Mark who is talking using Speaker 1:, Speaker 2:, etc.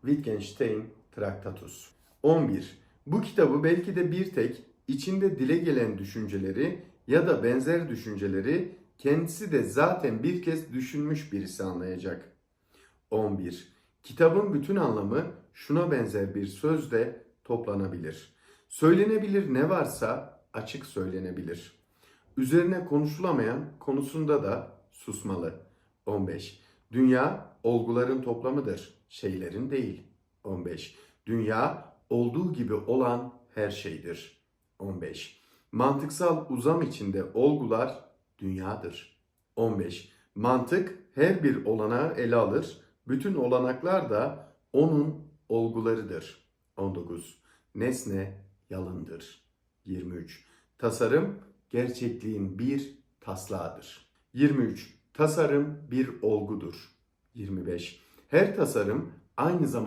Speaker 1: Wittgenstein Traktatus 11. Bu kitabı belki de bir tek içinde dile gelen düşünceleri ya da benzer düşünceleri kendisi de zaten bir kez düşünmüş birisi anlayacak. 11. Kitabın bütün anlamı şuna benzer bir sözde toplanabilir. Söylenebilir ne varsa açık söylenebilir. Üzerine konuşulamayan konusunda da susmalı. 15. Dünya olguların toplamıdır, şeylerin değil. 15. Dünya olduğu gibi olan her şeydir. 15. Mantıksal uzam içinde olgular dünyadır. 15. Mantık her bir olanağı ele alır. Bütün olanaklar da onun olgularıdır. 19. Nesne yalındır. 23. Tasarım gerçekliğin bir taslağıdır. 23. Tasarım bir olgudur. 25. Her tasarım aynı zamanda